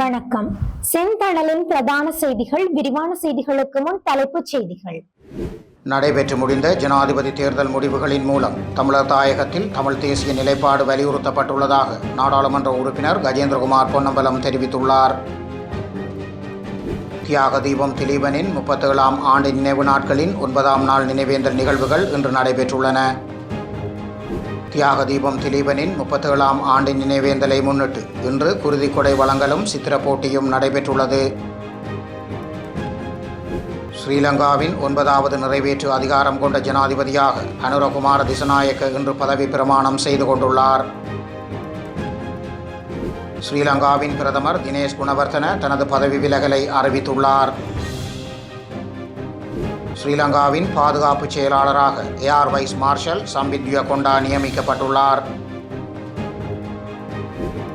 வணக்கம். செந்தணலின் பிரதான செய்திகள் விரிவான செய்திகளுக்கு முன் தலைப்புச் செய்திகள். நடைபெற்று முடிந்த ஜனாதிபதி தேர்தல் முடிவுகளின் மூலம் தமிழர் தாயகத்தில் தமிழ் தேசிய நிலைப்பாடு வலியுறுத்தப்பட்டுள்ளதாக நாடாளுமன்ற உறுப்பினர் கஜேந்திரகுமார் பொன்னம்பலம் தெரிவித்துள்ளார். தியாக தீபம் திலீபனின் முப்பத்தேழாம் ஆண்டு நினைவு நாட்களின் ஒன்பதாம் நாள் நினைவேந்தல் நிகழ்வுகள் இன்று நடைபெற்றுள்ளன. தியாக தீபம் திலீபனின் முப்பத்தேழாம் ஆண்டின் நினைவேந்தலை முன்னிட்டு இன்று குருதிக்கொடை வழங்கலும் சித்திர போட்டியும் நடைபெற்றுள்ளது. ஸ்ரீலங்காவின் ஒன்பதாவது நிறைவேற்று அதிகாரம் கொண்ட ஜனாதிபதியாக அனுரகுமார திசநாயக்க இன்று பதவி பிரமாணம் செய்து கொண்டுள்ளார். ஸ்ரீலங்காவின் பிரதமர் தினேஷ் குணவர்த்தன தனது பதவி விலகலை அறிவித்துள்ளார். ஸ்ரீலங்காவின் பாதுகாப்பு செயலாளராக ஏஆர் வைஸ் மார்ஷல் சம்பித் கொண்டா நியமிக்கப்பட்டுள்ளார்.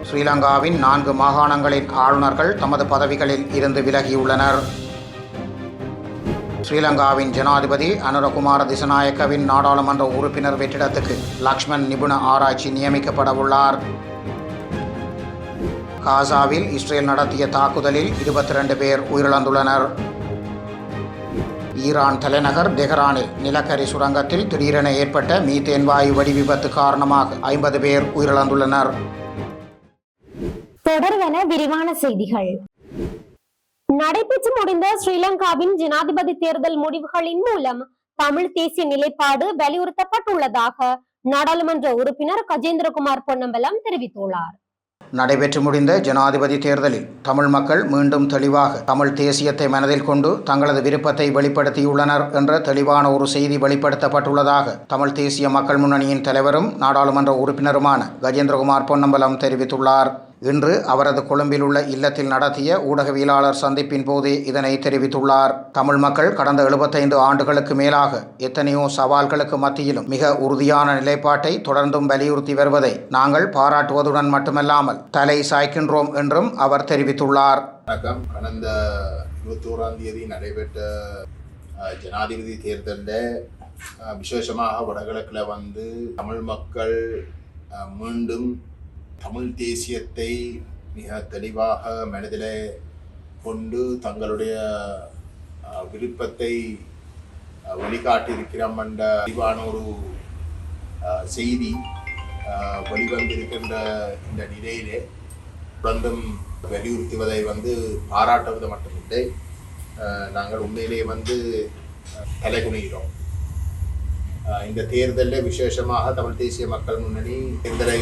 ஸ்ரீலங்காவின் நான்கு மாகாணங்களின் ஆளுநர்கள் தமது பதவிகளில் இருந்து விலகியுள்ளனர். ஸ்ரீலங்காவின் ஜனாதிபதி அனுரகுமார திசநாயக்கவின் நாடாளுமன்ற உறுப்பினர் வெற்றிடத்துக்கு லக்ஷ்மண் நிபுண ஆராய்ச்சி நியமிக்கப்படவுள்ளார். காசாவில் இஸ்ரேல் நடத்திய தாக்குதலில் இருபத்தி ரெண்டு பேர் உயிரிழந்துள்ளனர். ஈரான் தலைநகர் தெஹ்ரானில் நிலக்கரி சுரங்கத்தில் திடீரென ஏற்பட்ட மீத்தேன் வாயு வெடி விபத்து காரணமாக ஐம்பது பேர் உயிரிழந்துள்ளனர். தொடர்வன விரிவான செய்திகள். நடைபெற்று முடிந்த ஸ்ரீலங்காவின் ஜனாதிபதி தேர்தல் முடிவுகளின் மூலம் தமிழ் தேசிய நிலைப்பாடு வலியுறுத்தப்பட்டுள்ளதாக நாடாளுமன்ற உறுப்பினர் கஜேந்திரகுமார் பொன்னம்பலம் தெரிவித்துள்ளார். நடைபெற்று முடிந்த ஜனாதிபதி தேர்தலில் தமிழ் மக்கள் மீண்டும் தெளிவாக தமிழ் தேசியத்தை மனதில் கொண்டு தங்களது விருப்பத்தை வெளிப்படுத்தியுள்ளனர் என்ற தெளிவான ஒரு செய்தி வெளிப்படுத்தப்பட்டுள்ளதாக தமிழ் தேசிய மக்கள் முன்னணியின் தலைவரும் நாடாளுமன்ற உறுப்பினருமான கஜேந்திரகுமார் பொன்னம்பலம் தெரிவித்துள்ளார். இன்று அவரது கொழும்பில் உள்ள இல்லத்தில் நடத்திய ஊடகவியலாளர் சந்திப்பின் போதே இதனை தெரிவித்துள்ளார். தமிழ் மக்கள் கடந்த எழுபத்தைந்து ஆண்டுகளுக்கு மேலாக எத்தனையோ சவால்களுக்கு மத்தியிலும் மிக உறுதியான நிலைப்பாட்டை தொடர்ந்தும் வலியுறுத்தி வருவதை நாங்கள் பாராட்டுவதுடன் மட்டுமல்லாமல் தலை சாய்க்கின்றோம் என்றும் அவர் தெரிவித்துள்ளார். வணக்கம். கடந்த இருபத்தோராம் தேதி நடைபெற்ற ஜனாதிபதி தேர்தலில் விசேஷமாக வடகிழக்கில் வந்து தமிழ் மக்கள் மீண்டும் தமிழ் தேசியத்தை மிக தெளிவாக மனதில் கொண்டு தங்களுடைய விருப்பத்தை வழிகாட்டியிருக்கிறோம் என்ற தெளிவான ஒரு செய்தி வெளிவந்திருக்கின்ற இந்த நிலையிலே தொடர்ந்தும் வலியுறுத்துவதை வந்து பாராட்டுவது மட்டுமில்லை. நாங்கள் உண்மையிலேயே வந்து தலைகுனிகிறோம். இந்த தேர்தலில் விசேஷமாக தமிழ் தேசிய மக்கள் முன்னணி தேர்தலை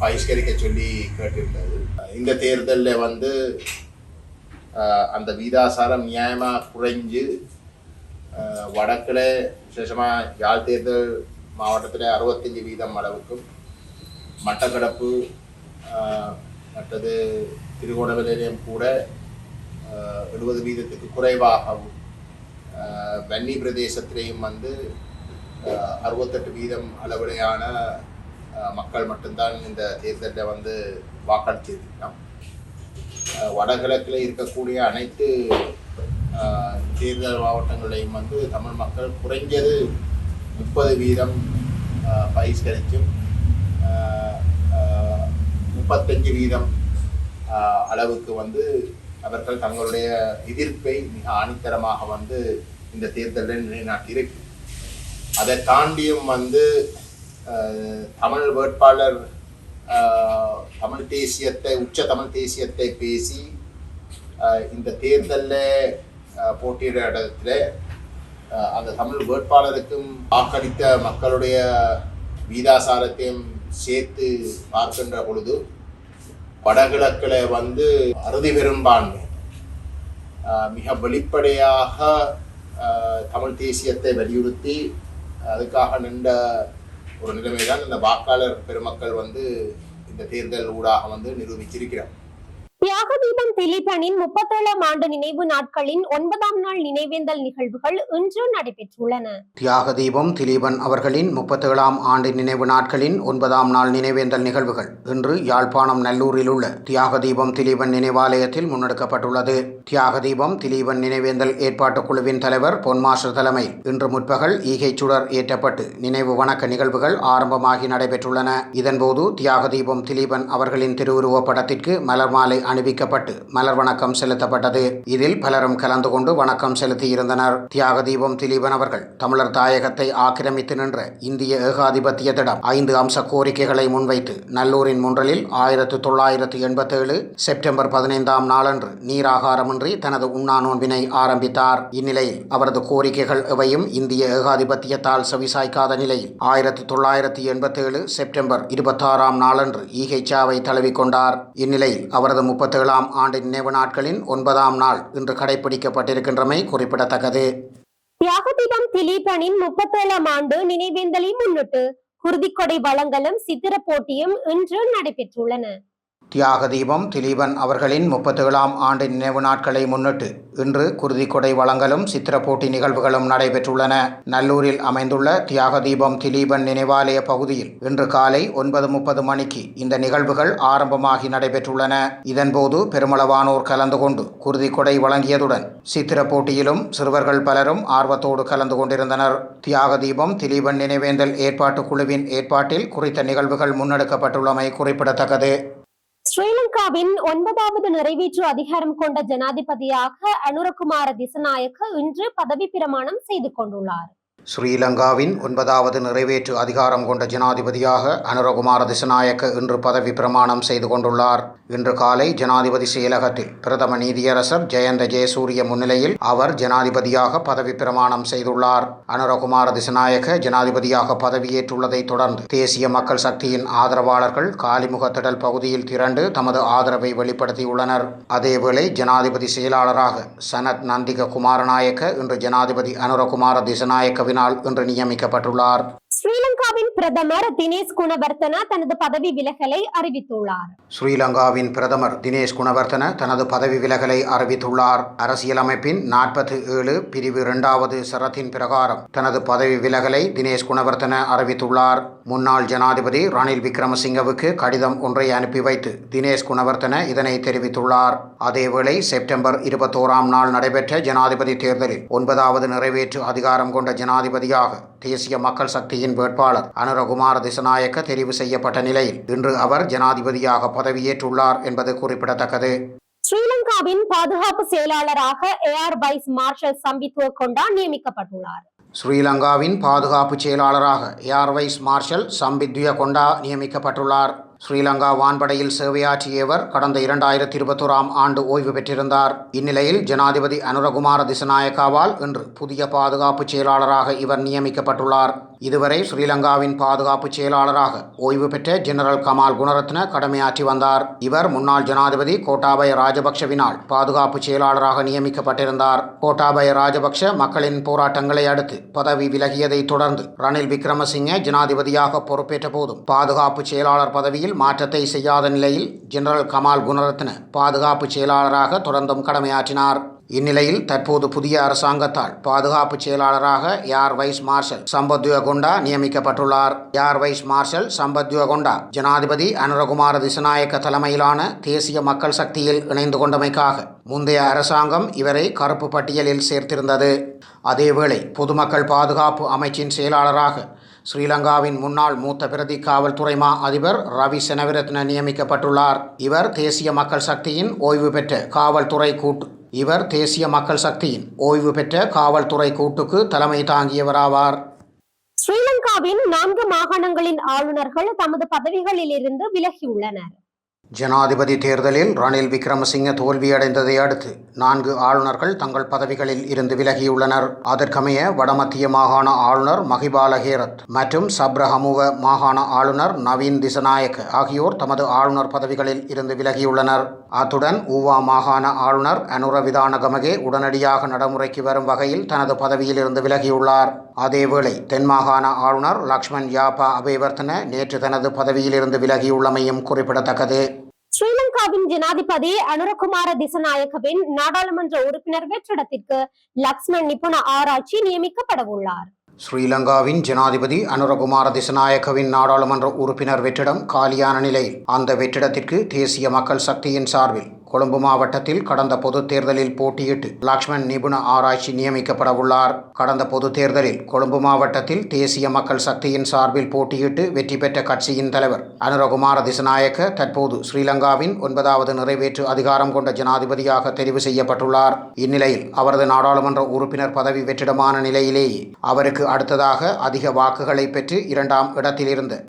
பகிஷ்கரிக்க சொல்லி கேட்டிருந்தது. இந்த தேர்தலில் வந்து அந்த வீதாசாரம் நியாயமாக குறைஞ்சு வடக்கில் விசேஷமாக யாழ் தேர்தல் மாவட்டத்தில் அறுபத்தஞ்சு வீதம் அளவுக்கும் மட்டக்கடப்பு மற்றது திருகோணவிலையும் கூட எழுபது வீதத்துக்கு குறைவாகவும் வன்னி பிரதேசத்திலேயும் வந்து அறுபத்தெட்டு வீதம் அளவிலையான மக்கள் மட்டும்தான் இந்த தேர்தலில் வந்து வாக்களித்திருக்கலாம் வடகிழக்கில் இருக்கக்கூடிய அனைத்து தேர்தல் மாவட்டங்களையும் வந்து தமிழ் மக்கள் குறைஞ்சது முப்பது வீதம் ஆஹ், முப்பத்தஞ்சு வீதம் அளவுக்கு வந்து அவர்கள் தங்களுடைய எதிர்ப்பை மிக ஆணித்தரமாக வந்து இந்த தேர்தலில் நிலைநாட்டியிருக்கு. அதை தாண்டியும் வந்து தமிழ் வேட்பாளர் தமிழ் தேசியத்தை உச்ச தமிழ் தேசியத்தை பேசி இந்த தேர்தலில் போட்டியிட இடத்துல அந்த தமிழ் வேட்பாளருக்கும் வாக்களித்த மக்களுடைய வீதாசாரத்தையும் சேர்த்து பார்க்கின்ற பொழுது வடகிழக்கில் வந்து அறுதி பெரும்பான்மை. மிக வெளிப்படையாக தமிழ் தேசியத்தை வலியுறுத்தி அதுக்காக நின்ற ஒரு நிலைமை தான் இந்த வாக்காளர் பெருமக்கள் வந்து இந்த தேர்தல் ஊடாக வந்து நிரூபிச்சிருக்கிறோம் தியாக தீபம் திலீபனின் முப்பத்தேழாம் ஆண்டு நினைவு நாட்களின் ஒன்பதாம் நாள் நினைவேந்தல் நிகழ்வுகள் இன்று நடைபெற்றுள்ளன. தியாக தீபம் திலீபன் அவர்களின் முப்பத்தேழாம் ஆண்டு நினைவு நாட்களின் ஒன்பதாம் நாள் நினைவேந்தல் நிகழ்வுகள் இன்று யாழ்ப்பாணம் நல்லூரில் உள்ள தியாக தீபம் திலீபன் நினைவாலயத்தில் முன்னெடுக்கப்பட்டுள்ளது. தியாக தீபம் திலீபன் நினைவேந்தல் ஏற்பாட்டுக் குழுவின் தலைவர் பொன்மாஸ்டர் தலைமையில் இன்று முற்பகல் ஈகை சுடர் ஏற்றப்பட்டு நினைவு வணக்க நிகழ்வுகள் ஆரம்பமாகி நடைபெற்றுள்ளன. இதன்போது தியாக தீபம் திலீபன் அவர்களின் திருவுருவப் படத்திற்கு மலர் மாலை அணிவிக்கப்பட்டு மலர் வணக்கம் செலுத்தப்பட்டது. இதில் பலரும் கலந்து கொண்டு வணக்கம் செலுத்தியிருந்தனர் தியாக தீபம் திலீபன் அவர்கள் தமிழர் தாயகத்தை ஆக்கிரமித்து நின்ற இந்திய ஏகாதிபத்தியத்திடம் ஐந்து அம்ச கோரிக்கைகளை முன்வைத்து நல்லூரின் முன்றலில் ஆயிரத்து தொள்ளாயிரத்து எண்பத்தேழு செப்டம்பர் பதினைந்தாம் நாளன்று நீராகாரமின்றி தனது உண்ணா நோன்பினை ஆரம்பித்தார். இந்நிலையில் அவரது கோரிக்கைகள் எவையும் இந்திய ஏகாதிபத்தியத்தால் செவிசாய்க்காத நிலையில் ஆயிரத்து தொள்ளாயிரத்து எண்பத்தேழு செப்டம்பர் இருபத்தாறாம் நாளன்று ஈகைச்சாவை தழுவிக்கொண்டார். இந்நிலையில் அவரது முப்பத்தேழாம் ஆண்டு நினைவு நாட்களின் ஒன்பதாம் நாள் இன்று கடைபிடிக்கப்பட்டிருக்கின்றமை குறிப்பிடத்தக்கது. தியாகதீபம் திலீபனின் முப்பத்தேழாம் ஆண்டு நினைவேந்தலை முன்னிட்டு குருதிக்கொடை வழங்கலும் சித்திர போட்டியும் இன்று நடைபெற்றுள்ளன. தியாக தீபம் திலீபன் அவர்களின் முப்பத்தேழாம் ஆண்டு நினைவு நாட்களை முன்னிட்டு இன்று குருதிக்கொடை வழங்கலும் சித்திரப்போட்டி நிகழ்வுகளும் நடைபெற்றுள்ளன. நல்லூரில் அமைந்துள்ள தியாக தீபம் திலீபன் நினைவாலய பகுதியில் இன்று காலை ஒன்பது முப்பது மணிக்கு இந்த நிகழ்வுகள் ஆரம்பமாகி நடைபெற்றுள்ளன. இதன்போது பெருமளவானோர் கலந்து கொண்டு குருதிக்கொடை வழங்கியதுடன் சித்திர போட்டியிலும் சிறுவர்கள் பலரும் ஆர்வத்தோடு கலந்து கொண்டிருந்தனர். தியாக தீபம் திலீபன் நினைவேந்தல் ஏற்பாட்டுக் குழுவின் ஏற்பாட்டில் குறித்த நிகழ்வுகள் முன்னெடுக்கப்பட்டுள்ளமை குறிப்பிடத்தக்கது. ஸ்ரீலங்காவின் ஒன்பதாவது நிறைவேற்று அதிகாரம் கொண்ட ஜனாதிபதியாக அனுரகுமார திசநாயக்க இன்று பதவி பிரமாணம் செய்து கொண்டுள்ளார். ஸ்ரீலங்காவின் ஒன்பதாவது நிறைவேற்று அதிகாரம் கொண்ட ஜனாதிபதியாக அனுரகுமார திசநாயக்க இன்று பதவி பிரமாணம் செய்து கொண்டுள்ளார். இன்று காலை ஜனாதிபதி செயலகத்தில் பிரதம நீதியரசர் ஜெயந்த ஜெயசூரிய முன்னிலையில் அவர் ஜனாதிபதியாக பதவி பிரமாணம் செய்துள்ளார். அனுரகுமார திசநாயக்க ஜனாதிபதியாக பதவியேற்றுள்ளதைத் தொடர்ந்து தேசிய மக்கள் சக்தியின் ஆதரவாளர்கள் காலிமுக திடல் பகுதியில் திரண்டு தமது ஆதரவை வெளிப்படுத்தியுள்ளனர். அதேவேளை ஜனாதிபதி செயலாளராக சனத் நந்திக குமாரநாயக்க இன்று ஜனாதிபதி அனுரகுமார நாள் என்று நியமிக்கப்பட்டுள்ளார். ஸ்ரீலங்காவின் பிரதமர் தினேஷ் குணவர்த்தன தனது பதவி விலகலை அறிவித்துள்ளார். ஸ்ரீலங்காவின் பிரதமர் தினேஷ் குணவர்த்தன தனது பதவி விலகலை அறிவித்துள்ளார். அரசியலமைப்பின் நாற்பத்தி ஏழு பிரிவு இரண்டாவது சரத்தின் பிரகாரம் தனது பதவி விலகலை தினேஷ் குணவர்த்தன அறிவித்துள்ளார். முன்னாள் ஜனாதிபதி ரணில் விக்ரமசிங்கவுக்கு கடிதம் ஒன்றை அனுப்பி வைத்து தினேஷ் குணவர்த்தன இதனை தெரிவித்துள்ளார். அதேவேளை செப்டம்பர் இருபத்தோராம் நாள் நடைபெற்ற ஜனாதிபதி தேர்தலில் ஒன்பதாவது நிறைவேற்று அதிகாரம் கொண்ட ஜனாதிபதியாக தேசிய மக்கள் சக்தியின் வேட்பாளர் அனுரகுமார திசநாயக்க தெரிவு செய்யப்பட்ட நிலையில் இன்று அவர் ஜனாதிபதியாக பதவியேற்றுள்ளார் என்பது குறிப்பிடத்தக்கது. ஸ்ரீலங்காவின் பாதுகாப்பு செயலாளராக ஏஆர் வைஸ் மார்ஷல் சம்பித்துவ கொண்டா நியமிக்கப்பட்டுள்ளார். ஸ்ரீலங்காவின் பாதுகாப்பு செயலாளராக ஏர்வைஸ் மார்ஷல் சம்பித்ய கொண்டா நியமிக்கப்பட்டுள்ளார். ஸ்ரீலங்கா வான்படையில் சேவையாற்றியவர் கடந்த இரண்டாயிரத்தி இருபத்தோராம் ஆண்டு ஓய்வு பெற்றிருந்தார். இந்நிலையில் ஜனாதிபதி அனுரகுமார திசநாயக்காவால் இன்று புதிய பாதுகாப்பு செயலாளராக இவர் நியமிக்கப்பட்டுள்ளார். இதுவரை ஸ்ரீலங்காவின் பாதுகாப்பு செயலாளராக ஓய்வு பெற்ற ஜெனரல் கமால் குணரத்ன கடமையாற்றி வந்தார். இவர் முன்னாள் ஜனாதிபதி கோட்டாபய ராஜபக்ஷவினால் பாதுகாப்பு செயலாளராக நியமிக்கப்பட்டிருந்தார். கோட்டாபய ராஜபக்ஷ மக்களின் போராட்டங்களை அடுத்து பதவி விலகியதைத் தொடர்ந்து ரணில் விக்ரமசிங்கே ஜனாதிபதியாக பொறுப்பேற்ற போதும் பாதுகாப்பு செயலாளர் பதவியில் மாற்றத்தை செய்யாத நிலையில் ஜெனரல் கமால் குணரத்ன பாதுகாப்பு செயலாளராக தொடர்ந்தும் கடமையாற்றினார். இந்நிலையில் தற்போது புதிய அரசாங்கத்தால் பாதுகாப்பு செயலாளராக யார் வைஸ் மார்ஷல் சம்பத்யோகுண்டா நியமிக்கப்பட்டுள்ளார். யார் வைஸ் மார்ஷல் சம்பத்யோகுண்டா ஜனாதிபதி அனுரகுமார திசநாயக்க தலைமையிலான தேசிய மக்கள் சக்தியில் இணைந்து கொண்டமைக்காக முந்தைய அரசாங்கம் இவரை கருப்பு பட்டியலில் சேர்த்திருந்தது. அதேவேளை பொதுமக்கள் பாதுகாப்பு அமைச்சின் செயலாளராக ஸ்ரீலங்காவின் முன்னாள் மூத்த பிரதி காவல்துறை மா அதிபர் ரவி செனவிரத்ன நியமிக்கப்பட்டுள்ளார். இவர் தேசிய மக்கள் சக்தியின் ஓய்வு பெற்ற காவல்துறை கூட்டு. இவர் தேசிய மக்கள் சக்தியின் ஓய்வு பெற்ற காவல்துறை கூட்டுக்கு தலைமை தாங்கியவராவார். ஸ்ரீலங்காவின் நான்கு மாகாணங்களின் ஆளுநர்கள் தமது பதவிகளில் இருந்து விலகியுள்ளனர். ஜனாதிபதி தேர்தலில் ரணில் விக்ரமசிங்க தோல்வியடைந்ததை அடுத்து நான்கு ஆளுநர்கள் தங்கள் பதவிகளில் இருந்து விலகியுள்ளனர். அதற்கமைய வடமத்திய மாகாண ஆளுநர் மகிபால ஹேரத் மற்றும் சப்ரஹமுவ மாகாண ஆளுநர் நவீன் திசநாயக் ஆகியோர் தமது ஆளுநர் பதவிகளில் இருந்து விலகியுள்ளனர். அத்துடன் ஊவா மாகாண ஆளுநர் அனுர விதானகமகே உடனடியாக நடைமுறைக்கு வரும் வகையில் தனது பதவியில் இருந்து விலகியுள்ளார். அதேவேளை தென் மாகாண ஆளுநர் லக்ஷ்மண் யாப்பா அபேவர்த்தன நேற்று தனது பதவியிலிருந்து விலகியுள்ளமையும் குறிப்பிடத்தக்கது. ஸ்ரீலங்காவின் ஜனாதிபதி அனுரகுமார திசநாயக்கவின் நாடாளுமன்ற உறுப்பினர் வெற்றிடத்திற்கு லக்ஷ்மண் நிபுண ஆராய்ச்சி நியமிக்கப்பட உள்ளார் ஸ்ரீலங்காவின் ஜனாதிபதி அனுரகுமார திசநாயக்கவின் நாடாளுமன்ற உறுப்பினர் வெற்றிடம் காலியான நிலையில். அந்த வெற்றிடத்திற்கு தேசிய மக்கள் சக்தியின் சார்பில் கொழும்பு மாவட்டத்தில் கடந்த பொதுத் தேர்தலில் போட்டியிட்டு லக்ஷ்மண் நிபுண ஆராய்ச்சி நியமிக்கப்பட உள்ளார். கடந்த பொதுத் தேர்தலில் கொழும்பு மாவட்டத்தில் தேசிய மக்கள் சக்தியின் சார்பில் போட்டியிட்டு வெற்றி பெற்ற கட்சியின் தலைவர் அனுரகுமார திசநாயக்க தற்போது ஸ்ரீலங்காவின் ஒன்பதாவது நிறைவேற்று அதிகாரம் கொண்ட ஜனாதிபதியாக தெரிவு செய்யப்பட்டுள்ளார். இந்நிலையில் அவரது நாடாளுமன்ற உறுப்பினர் பதவி வெற்றிடமான நிலையிலேயே அவருக்கு அடுத்ததாக அதிக வாக்குகளை பெற்று இரண்டாம் இடத்தில்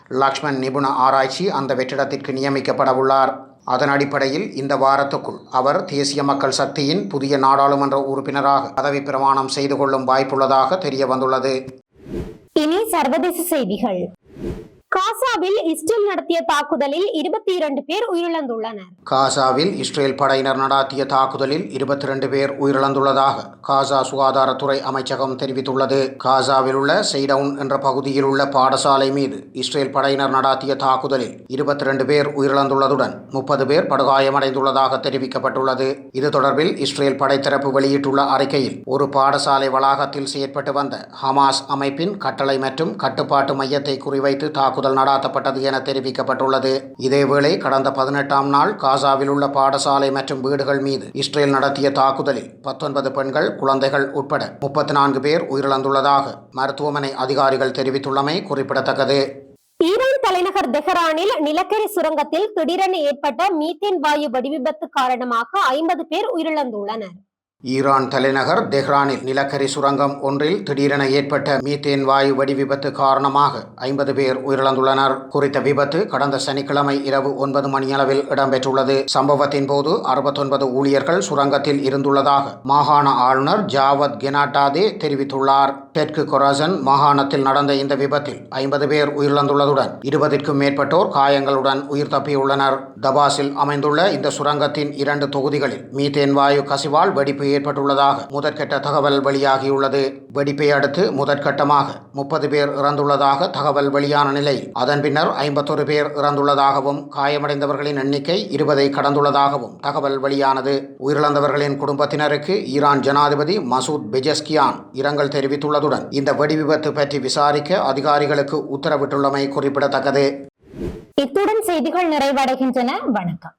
லக்ஷ்மண் நிபுண ஆராய்ச்சி அந்த வெற்றிடத்திற்கு நியமிக்கப்பட உள்ளார். அதன் அடிப்படையில் இந்த வாரத்துக்குள் அவர் தேசிய மக்கள் சக்தியின் புதிய நாடாளுமன்ற உறுப்பினராக பதவி பிரமாணம் செய்து கொள்ளும் வாய்ப்புள்ளதாக தெரிய வந்துள்ளது இனி சர்வதேச செய்திகள். காசாவில் இஸ்ரேல் நடத்திய தாக்குதலில் இருபத்தி இரண்டு பேர் உயிரிழந்துள்ளனர். காசாவில் இஸ்ரேல் படையினர் நடாத்திய தாக்குதலில் இருபத்தி ரெண்டு பேர் உயிரிழந்துள்ளதாக காசா சுகாதாரத்துறை அமைச்சகம் தெரிவித்துள்ளது. காசாவில் உள்ள செய்டவுன் என்ற பகுதியில் உள்ள பாடசாலை மீது இஸ்ரேல் படையினர் நடாத்திய தாக்குதலில் இருபத்தி ரெண்டு பேர் உயிரிழந்துள்ளதுடன் முப்பது பேர் படுகாயமடைந்துள்ளதாக தெரிவிக்கப்பட்டுள்ளது. இது தொடர்பில் இஸ்ரேல் படைத்தரப்பு வெளியிட்டுள்ள அறிக்கையில் ஒரு பாடசாலை வளாகத்தில் செயற்பட்டு வந்த ஹமாஸ் அமைப்பின் கட்டளை மற்றும் கட்டுப்பாட்டு மையத்தை குறிவைத்து தாக்குதல் நடாத்தப்பட்டது என தெரிவிக்கப்பட்டுள்ளது. இதேவேளை கடந்த பதினெட்டாம் நாள் காசாவில் உள்ள பாடசாலை மற்றும் வீடுகள் மீது இஸ்ரேல் நடத்திய தாக்குதலில் பத்தொன்பது பெண்கள் குழந்தைகள் உட்பட முப்பத்தி நான்கு பேர் உயிரிழந்துள்ளதாக மருத்துவமனை அதிகாரிகள் தெரிவித்துள்ளமை குறிப்பிடத்தக்கது. ஈரான் தலைநகர் தெஹ்ரானில் நிலக்கரி சுரங்கத்தில் திடீரென ஏற்பட்ட மீத்தேன் வாயு வெடிவிபத்து காரணமாக ஐம்பது பேர் உயிரிழந்துள்ளனர். ஈரான் தலைநகர் தெஹ்ரானில் நிலக்கரி சுரங்கம் ஒன்றில் திடீரென ஏற்பட்ட மீத்தேன் வாயு வெடி விபத்து காரணமாக ஐம்பது பேர் உயிரிழந்துள்ளனர். குறித்த விபத்து கடந்த சனிக்கிழமை இரவு ஒன்பது மணியளவில் இடம்பெற்றுள்ளது. சம்பவத்தின் போது அறுபத்தொன்பது ஊழியர்கள் சுரங்கத்தில் இருந்துள்ளதாக மாகாண ஆளுநர் ஜாவத் கெனாட்டாதே தெரிவித்துள்ளார். தெற்கு கொராசன் மாகாணத்தில் நடந்த இந்த விபத்தில் ஐம்பது பேர் உயிரிழந்துள்ளதுடன் இருபதிற்கும் மேற்பட்டோர் காயங்களுடன் உயிர் தப்பியுள்ளனர். தபாஸில் அமைந்துள்ள இந்த சுரங்கத்தின் இரண்டு தொகுதிகளில் மீத்தேன் வாயு கசிவால் வெடிப்பு ஏற்பட்டுள்ளதாக முதற்கட்ட தகவல் வெளியாகியுள்ளது. வெடிப்பை அடுத்து முதற்கட்டமாக முப்பது பேர் இறந்துள்ளதாக தகவல் வெளியான நிலை. அதன் பின்னர் ஐம்பத்தொரு பேர் இறந்துள்ளதாகவும் காயமடைந்தவர்களின் எண்ணிக்கை இருபதை கடந்துள்ளதாகவும் தகவல் வெளியானது. உயிரிழந்தவர்களின் குடும்பத்தினருக்கு ஈரான் ஜனாதிபதி மசூத் பெஜஸ்கியான் இரங்கல் தெரிவித்துள்ளதுடன் இந்த வெடிவிபத்து பற்றி விசாரிக்க அதிகாரிகளுக்கு உத்தரவிட்டுள்ளமை குறிப்பிடத்தக்கது. இத்துடன் செய்திகள் நிறைவடைகின்றன. வணக்கம்.